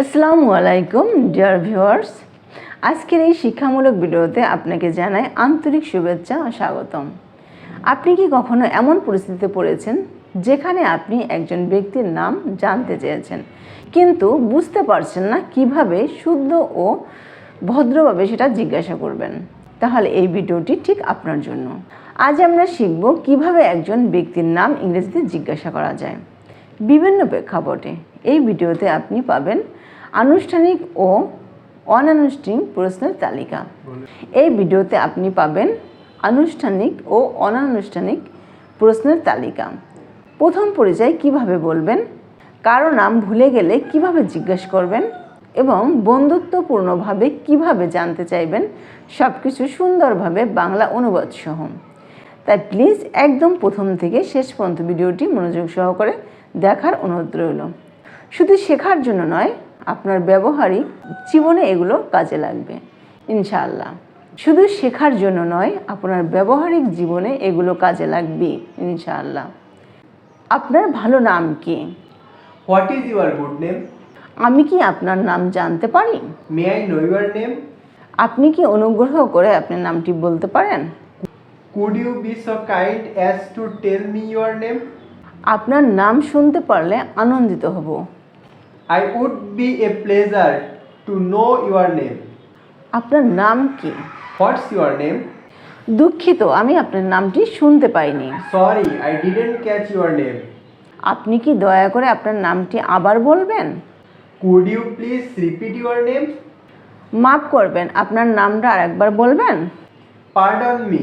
আসসালামু আলাইকুম dear viewers আজকের এই শিক্ষামূলক ভিডিওতে আপনাকে জানাই আন্তরিক শুভেচ্ছা ও স্বাগতম। আপনি কি কখনো এমন পরিস্থিতিতে পড়েছেন যেখানে আপনি একজন ব্যক্তির নাম জানতে চেয়েছেন, কিন্তু বুঝতে পারছেন না কীভাবে শুদ্ধ ও ভদ্রভাবে সেটা জিজ্ঞাসা করবেন? তাহলে এই ভিডিওটি ঠিক আপনার জন্য। আজ আমরা শিখব কীভাবে একজন ব্যক্তির নাম ইংরেজিতে জিজ্ঞাসা করা যায়। বিভিন্ন প্রেক্ষাপটে এই ভিডিওতে আপনি পাবেন আনুষ্ঠানিক ও অনানুষ্ঠানিক প্রশ্নের তালিকা। এই ভিডিওতে আপনি পাবেন আনুষ্ঠানিক ও অনানুষ্ঠানিক প্রশ্নের তালিকা। প্রথম পরিচয় কীভাবে বলবেন? কারও নাম ভুলে গেলে কীভাবে জিজ্ঞেস করবেন? এবং বন্ধুত্বপূর্ণভাবে কীভাবে জানতে চাইবেন? সব কিছু সুন্দরভাবে বাংলা অনুবাদ সহ তাই প্লিজ একদম প্রথম থেকে শেষ পর্যন্ত ভিডিওটি মনোযোগ সহকারে দেখার অনুরোধ রইল। শুধু শেখার জন্য নয় আপনার ব্যবহারিক জীবনে এগুলো কাজে লাগবে ইনশাআল্লাহ শুধু শেখার জন্য নয় আপনার ব্যবহারিক জীবনে এগুলো কাজে লাগবে ইনশাআল্লাহ আপনার ভালো নাম কি What is your good name? আমি কি আপনার নাম জানতে পারি May I know your name? আপনি কি অনুগ্রহ করে আপনার নামটি বলতে পারেন Could you be so kind as to tell me your name? আপনার নাম শুনতে পারলে আনন্দিত হব I would be a pleasure to know your name. আপনার নাম কি What's your name? দুঃখিত আমি আপনার নামটি শুনতে পাইনি Sorry, I didn't catch your name. আপনি কি দয়া করে আপনার নামটি আবার বলবেন Could you please repeat your name? মাফ করবেন আপনার নামটা আরেকবার বলবেন Pardon me.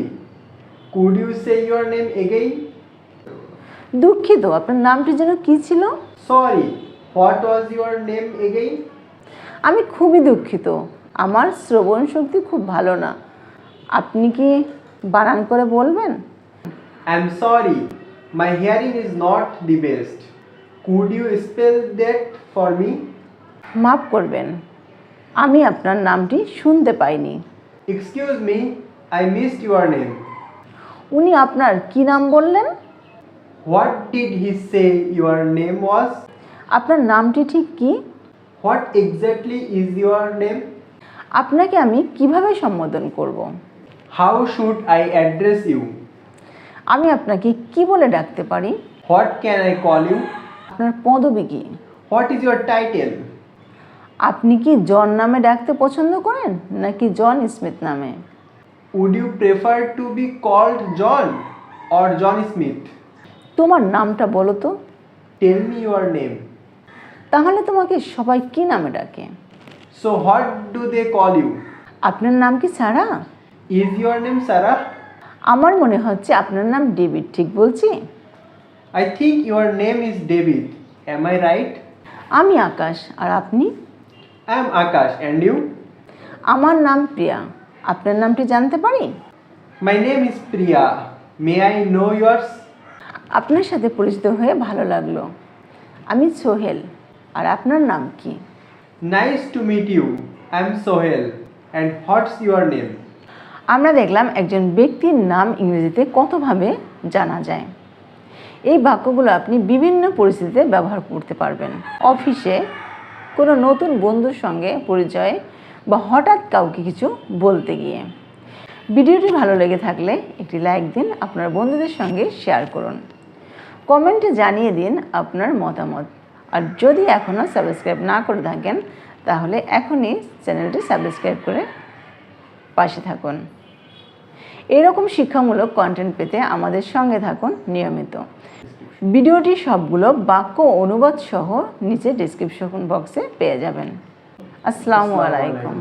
Could you say your name again? দুঃখিত আপনার নামটি যেন কি ছিল Sorry, what was your name again আমি খুবই দুঃখিত। আমার শ্রবণ শক্তি খুব ভালো না। আপনি কি বারান করে বলবেন? I am sorry my hearing is not the best could you spell that for me মাফ করবেন। আমি আপনার নামটি শুনতে পাইনি। Excuse me I missed your name উনি আপনার কি নাম বললেন? What did he say your name was আপনার নামটি ঠিক কি? What exactly is your name আপনাকে আমি কীভাবে সম্বোধন করব? How should I address you আমি আপনাকে কি বলে ডাকতে পারি? What can I call you আপনার পদবি কি? হোয়াট ইজ ইউর টাইটেল আপনি কি জন নামে ডাকতে পছন্দ করেন নাকি জন স্মিথ নামে? Would you prefer to be called John or John Smith তোমার নামটা বলো তো। টেল মি ইউর নেম তাহলে তোমাকে সবাই কি নামে ডাকে? So what do they call you আপনার নাম কি Sarah? Is your name Sarah আমার মনে হচ্ছে আপনার নাম ডেভিড ঠিক বলছি? I think your name is David am I right আমি আকাশ আর আপনি? I am Akash and you আমার নাম প্রিয়া। আপনার নামটি জানতে পারি? My name is Priya may I know yours আপনার সাথে পরিচিত হয়ে ভালো লাগল। আমি সোহেল। আর আপনার নাম কি Nice to meet you. I am Sohel. And what's your name? আমরা দেখলাম একজন ব্যক্তির নাম ইংরেজিতে কতভাবে জানা যায় এই বাক্যগুলো আপনি বিভিন্ন পরিস্থিতিতে ব্যবহার করতে পারবেন অফিসে কোনো নতুন বন্ধুর সঙ্গে পরিচয়ে বা হঠাৎ কাউকে কিছু বলতে গিয়ে ভিডিওটি ভালো লেগে থাকলে একটি লাইক দিন আপনার বন্ধুদের সঙ্গে শেয়ার করুন কমেন্টে জানিয়ে দিন আপনার মতামত আর যদি এখনও সাবস্ক্রাইব না করে থাকেন, তাহলে এখনই চ্যানেলটি সাবস্ক্রাইব করে পাশে থাকুন। এরকম শিক্ষামূলক কন্টেন্ট পেতে আমাদের সঙ্গে থাকুন নিয়মিত। ভিডিওটি সবগুলো বাক্য অনুবাদ সহ নিচে ডিসক্রিপশন বক্সে পেয়ে যাবেন। আসসালামু আলাইকুম।